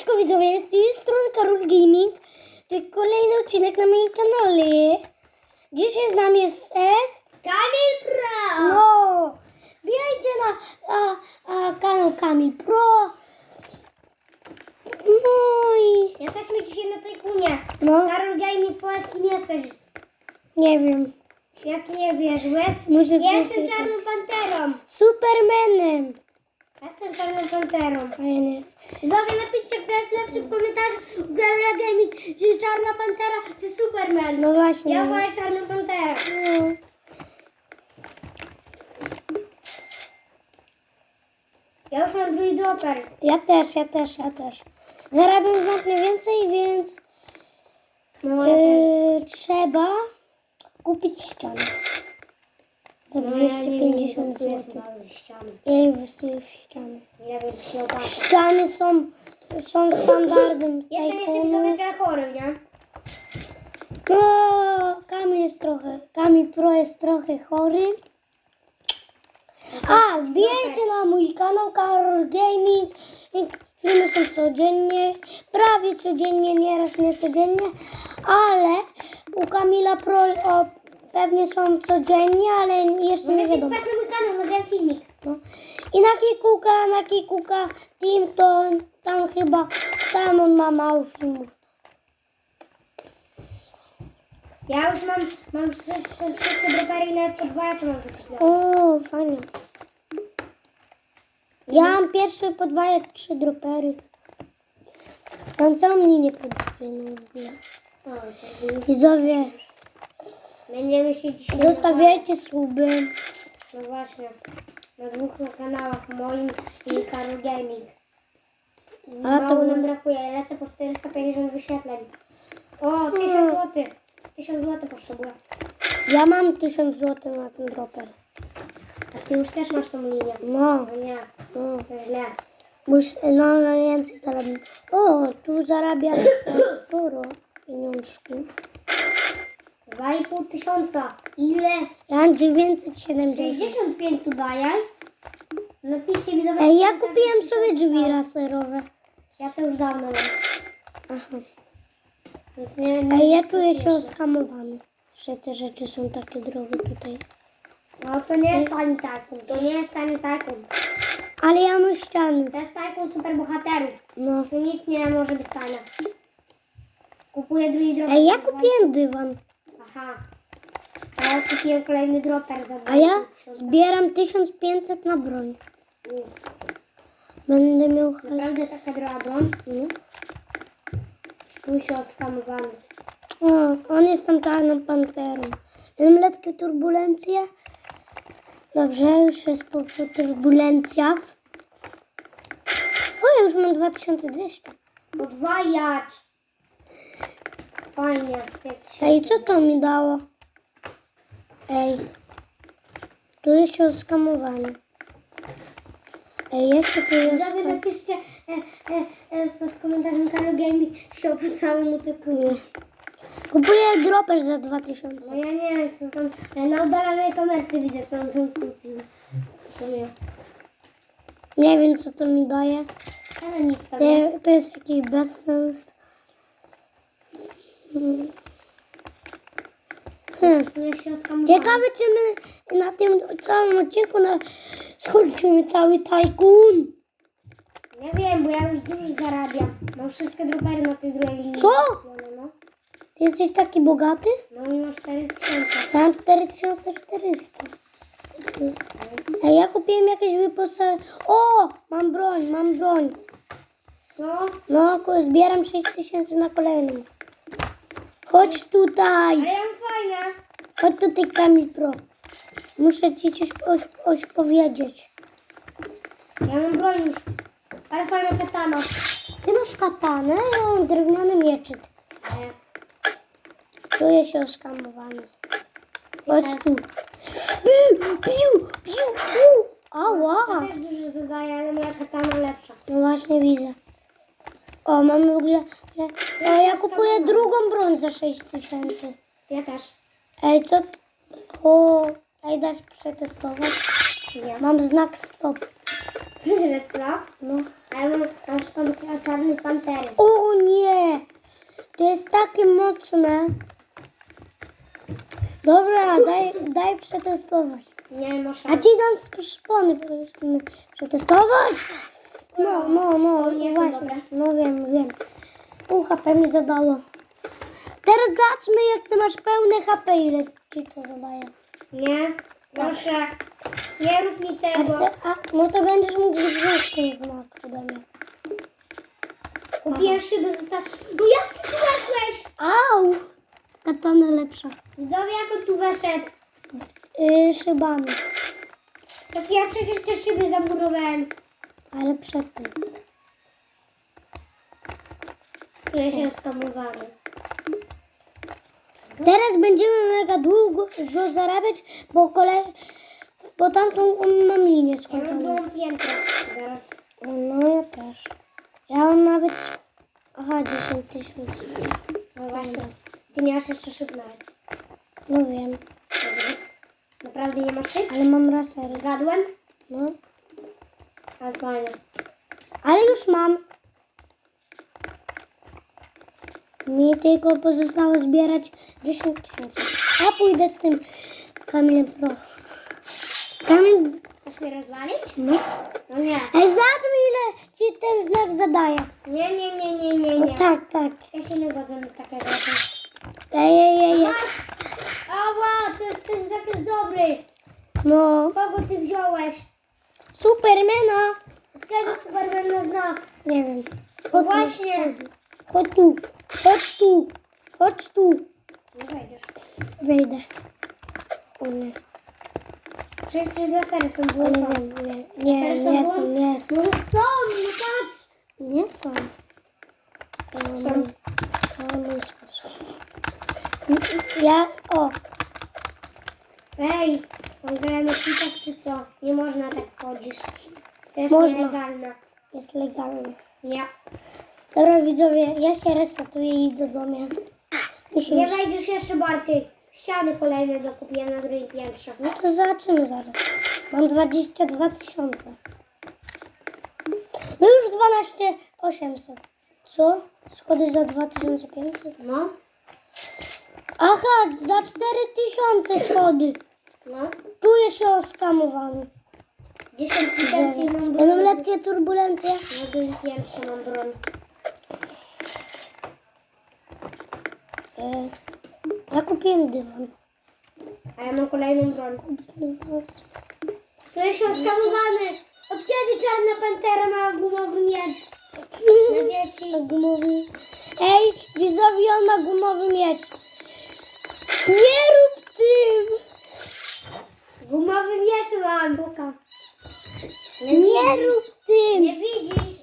Siemaneczko widzowie, jest z tej strony Karol Gaming. To jest kolejny odcinek na moim kanale. Dzisiaj z nami jest S. Kamil Pro! No, wbijajcie na a, a, kanał Kamil Pro. No i Jesteśmy dzisiaj na tej kunie. no, Karol Gaming, powiedz kim jesteś. nie wiem, Jak nie wiesz, Muszę jestem przeczytać. czarną panterą. Supermanem. Jestem czarną panterą. Fajnie. Widzowie, napiszcie, kto jest lepszy w komentarzu Karola Gaming, czy czarna pantera, czy Superman. No właśnie. Ja wolę czarną panterę. No. Ja już mam drugi dropper. Ja też, ja też, ja też. Zarabiam znacznie więcej, więc No, Yy, trzeba kupić ścianę. Za No, ja nie 250 inwestuję zł. Ja inwestuję w ściany. Nie wiem, czy się opłaca. Ściany są, są standardem Jestem jeszcze Tycoonu. widzowie trochę chory, nie? No, Kamil jest trochę, Kamil Pro jest trochę chory. A, wbijajcie na mój kanał Karol Gaming. Filmy są codziennie, prawie codziennie, nieraz nie codziennie, ale u Kamila Pro o, pewnie są codziennie, ale jeszcze nie Możecie wiadomo. wpaść na mój kanał, nagrałem filmik. No. I na Kikuka, na Kikuka Team to tam chyba, tam on ma mało filmów. Ja już mam, mam wszystkie, wszystkie dropery i nawet podwajacze mam wykupione. O, fajnie. Ja mam pierwszy podwajać trzy dropery. Mam całą linię produkcyjną w ogóle. O, tak. Widzowie, Będziemy się dzisiaj... zostawiajcie suby. No właśnie. Na dwóch kanałach, moim i Karol Gaming. A, to Mało nam brakuje, lecę po 450 wyświetleń. O, 1000 Hmm. zł. 1000 zł potrzebuję. Ja mam 1000 zł na ten droper. A ty już też masz tą linię. No, No nie, no. to źle. Mus, no więcej zarabiam. O, tu zarabiam sporo pieniążków. 2,5 tysiąca. Ile? Ja mam 970. 65 tu daję. Napiszcie mi zobacz. Ej, ja kupiłem sobie drzwi raserowe. Ja to już dawno mam. Aha. Więc nie, Ej, ja czuję się oskamowany, że te rzeczy są takie drogie tutaj. No to nie jest tani tajkun, to nie jest tani tajkun. Ale ja mam ściany. To jest tajkun superbohaterów. No. Tu nic nie może być tanie. Kupuję drugi dropper. Ej, ja kupiłem dywan. Aha. A ja kupiłem kolejny dropper za A ja 2000. zbieram 1500 na broń. U, Będę miał hajs. Naprawdę taka droga broń. Mm. Czuł się oskamowany. O, on jest tam czarną panterą. Mam letkie turbulencje. Dobrze, już jest po, po turbulencjach. O, ja już mam 2200. Podwajacz. Fajnie. Ej, co to mi dało? Ej. Tu jest się oskamowany. Ej, jeszcze tu jest... Widzowie napiszcie e, e, e, pod komentarzem Karol Gaming się opłacało mu to kupić. Kupuję dropper za 2000. No ja nie wiem co tam, ale na oddalonej komercji widzę co on tam kupił. W sumie. Nie wiem, co to mi daje. Ale nic pewnie. To, to jest jakiś bezsens. Hmm. Ciekawe, czy my na tym całym odcinku na... skończymy cały tajkun. Nie wiem, bo ja już dużo zarabiam. Mam wszystkie dropery na tej drugiej linii. Co? kupione, No, Ty jesteś taki bogaty? no mimo 4000. Ja mam 4400. Ej, ja kupiłem jakieś wyposażenie. O! Mam broń, mam broń. Co? No, zbieram 6000 na kolejną. Chodź tutaj. Ale ja mam fajne. Chodź tutaj, Kamil Pro. Muszę ci coś, coś, coś powiedzieć. Ja mam broń już. Ale fajna katana. Ty masz katanę, ja mam drewniany mieczyk. Nie. Czuję się oskamowany. Chodź tu. Piu, piu, piu, piu. To Ała. też dużo zadaje, ale moja katana lepsza. No właśnie widzę. O, mamy w ogóle... O, ja kupuję drugą broń za 6000. Ja też. Ej, co... O, ej, dasz przetestować? Nie. Mam znak stop. Źle co? No. A ja mam na przykład czarny pantery. O nie! To jest takie mocne. Dobra, daj, daj przetestować. Nie ma A ci dam z szpony prze- przetestować. No, no, no, Szpony nie są właśnie. dobre. No wiem, wiem. Pół HP mi zadało. Teraz zobaczmy, jak ty masz pełne HP, ile ci to zadaje. Nie, proszę. Nie rób mi A tego. chcę, a, no to będziesz mógł wziąć ten znak ode mnie. Kupiłem szyby został. No jak ty tu weszłeś? Au! Katana lepsza. Widzowie, jak on tu weszedł? Yy, szybami, Tak ja przecież te szyby zamurowałem. Ale przed tym. Czuję się skamowany. Teraz będziemy mega długo zarabiać, bo kolej, bo tamtą mam linię Ja mam skończoną. piętro. Zaraz. No ja też. Ja mam nawet... Aha, 10 tysięcy. No właśnie. Ty masz jeszcze szyb nawet. No wiem. Naprawdę nie masz szyb? ale mam rasery. Zgadłem? No. Ale fajnie. Ale już mam. Mi tylko pozostało zbierać 10 tysięcy. Ja pójdę z tym Kamilem Pro. Kamil... Chcesz mnie rozwalić? No. No nie. Ej, zobacz ile ci ten znak zadaje. Nie, nie, nie, nie, nie, No nie. tak, tak. Ja się nie godzę na takie rzeczy. Ej, ej, ej! Ała, to jest też taki dobry. No. Kogo ty wziąłeś? Supermana. Od kiedy Superman ma znak? Nie wiem. No Chodź właśnie. Chodź tu. Chodź tu. Chodź tu. Nie wejdziesz. Wejdę. O nie. Przecież lasery są włączone. wiem. Nie, Lasery są nie są, nie są. No są, no patrz. Nie są. Są. Ja, o, Ej, mam grę na kitach czy co? Nie można tak wchodzić. To jest Można. nielegalne. jest legalny. Nie. Dobra widzowie, ja się restartuję i idę do mnie. Mi się Nie już- wejdziesz jeszcze bardziej. Ściany kolejne dokupiłem na drugim piętrze. No to zobaczymy zaraz. Mam 22 tysiące. No już 12 800. Co? Schody za 2500? No, Aha, za 4000 schody. No. Czuję się oskamowany. 10 tysięcy i mam Będą broń. lekkie turbulencje. Na drugim piętrze mam broń. E, ja kupiłem dywan. A ja mam kolejną broń. Czuję się oskamowany. Od kiedy czarna pantera ma gumowy miecz? Na dzieci. Gumowy. Ej, widzowie, on ma gumowy miecz. Nie rób tym! Puka. Nie, Nie rób tym! Nie widzisz.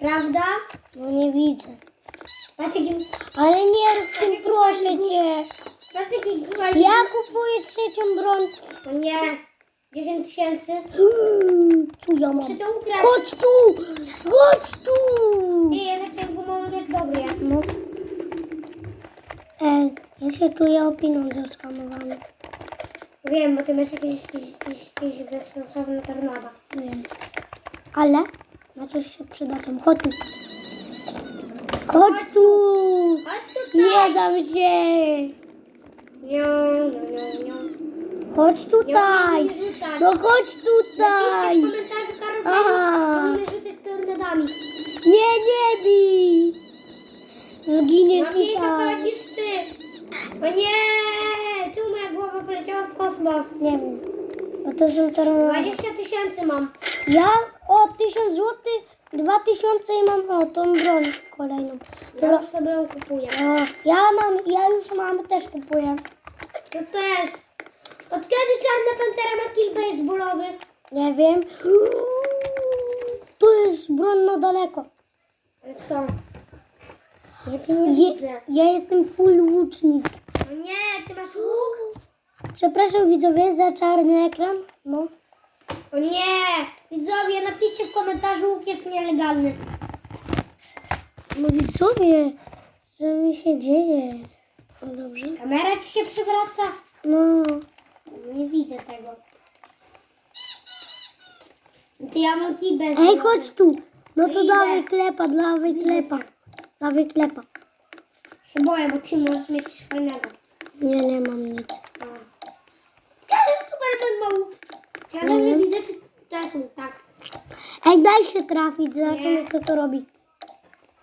Prawda? No nie widzę. Jaki, Ale nie rób tym, proszę cię. gumowy Ja kupuję trzecią broń. No nie. 10 tysięcy. Tu ja mam. To ukraść. Chodź tu! Chodź tu! Nie, jednak ten gumowy miecz dobry jest. No. Ej, ja się czuję o pieniądze. Wiem, bo ty masz jakieś, jakieś, jakieś, bezsensowne tornada. Wiem. Ale na coś się przydadzą. Chodź tu. Chodź tu! Chodź tutaj. Nie dam się! Nią, nią, nią, nią. Chodź tutaj! Rzucać. No chodź tutaj! Napiszcie w komentarzu Karol Aha. Powinny rzucać tornadami. Nie, nie bij! Zginiesz No tutaj. ty. O nie! Czemu moja głowa poleciała w kosmos? Nie wiem. Bo to są teraz... 20 tysięcy mam. Ja o 1000 zł, 2000 i mam o tą broń kolejną. Ja Dobra. już sobie ją kupuję. O, ja mam, ja już mam, też kupuję. Co to jest? Od kiedy czarna pantera ma kill baseballowy? Nie wiem. Tu jest broń na daleko. Ale co? Ja cię nie Je, widzę. ja jestem full łucznik. No nie, ty masz łuk? Przepraszam widzowie za czarny ekran. No. O nie! Widzowie, napiszcie w komentarzu, łuk jest nielegalny. No widzowie, co mi się dzieje? No dobrze. Kamera ci się przewraca? No. Nie widzę tego. Ty ja mam kibę. Ej, chodź tu. No to Idę. dawaj klepa, dawaj klepa. Dawaj klepa. Się boję, bo ty możesz mieć fajnego. Nie, nie mam nic. Ale Superman ma łuk. Czy ja dobrze widzę, czy też łuk, tak? Ej, daj się trafić, zobaczymy Nie. co to robi.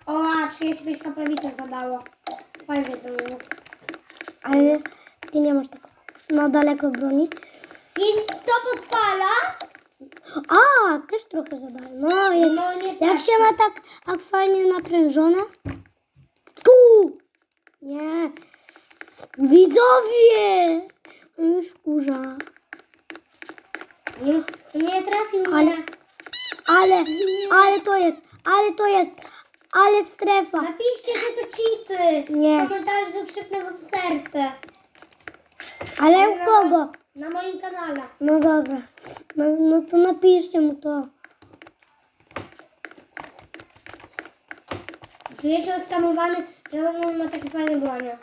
O, a 35 kapeli to zadało. Fajny ten łuk. Ale ty nie masz tak na daleko broni. I to podpala? A, też trochę zadaję. No, jak, No, nie jak tak. się ma tak, tak fajnie naprężone. Tu! Nie. Widzowie! On już kurza. Nie, nie trafił Ale- mnie. Ale, ale to jest, ale to jest, ale strefa. Napiszcie, że to cheaty. Nie. To przypnę wam serce. Ale u Na kogo? Na moim kanale. No dobra. No, no to napiszcie mu to. Czuję się oskamowany, że on ma takie fajne bronie.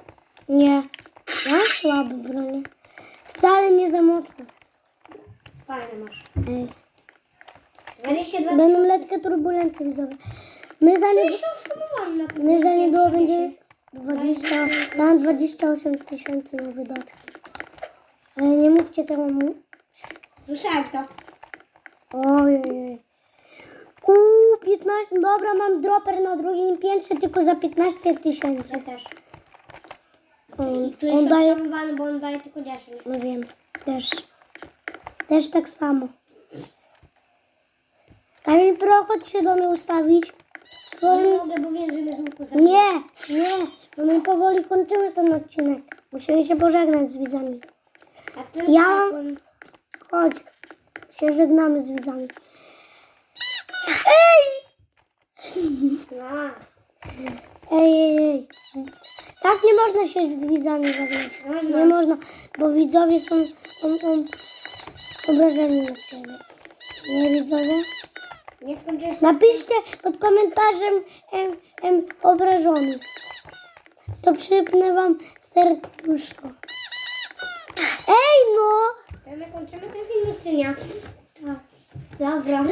Nie. Ja słaby bronię. Wcale nie za mocno. Fajne masz. Ej. 22 Będą letkie turbulencje widzowie. My za my za niedługo będzie 20, mam 28 tysięcy na wydatki. Ale nie mówcie temu mu. Słyszałem to. Ojej. Uuu, 15, dobra, mam dropper na drugim piętrze tylko za 15 tysięcy. Ja też. On, Czuję on się daje, bo on daje tylko 10. no wiem, też. Też tak samo. Pro, chodź się do mnie ustawić. Nie mogę, bo wiem, że mnie z łuku zabiją. Nie, nie, bo my powoli kończymy ten odcinek. Musimy się pożegnać z widzami. A ty Ja- tak, Chodź, się żegnamy z widzami. Ej! No. Ej, ej, ej. Tak nie można się z widzami. Można. Nie można, bo widzowie są on, on, obrażeni na ciebie. Nie widzowie? Nie skończyłeś Napiszcie pod komentarzem em, em, obrażony. To przypnę wam serduszko. Ej no! To my kończymy ten film, czy nie? Tak. Dobra.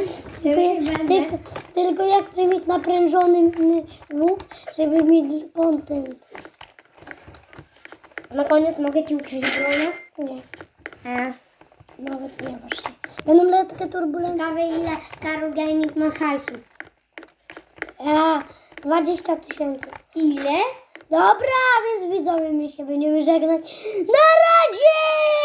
Tylko, będę. tylko, tylko ja chcę mieć naprężony łuk, żeby mieć content. Na koniec mogę ci ukryć broń? Nie. Nawet nie masz. Będą letkie turbulencje. Ciekawe ile Karol Gaming ma hajsu. A, 20 tysięcy. Ile? Dobra, więc widzowie, my się będziemy żegnać. Na razie!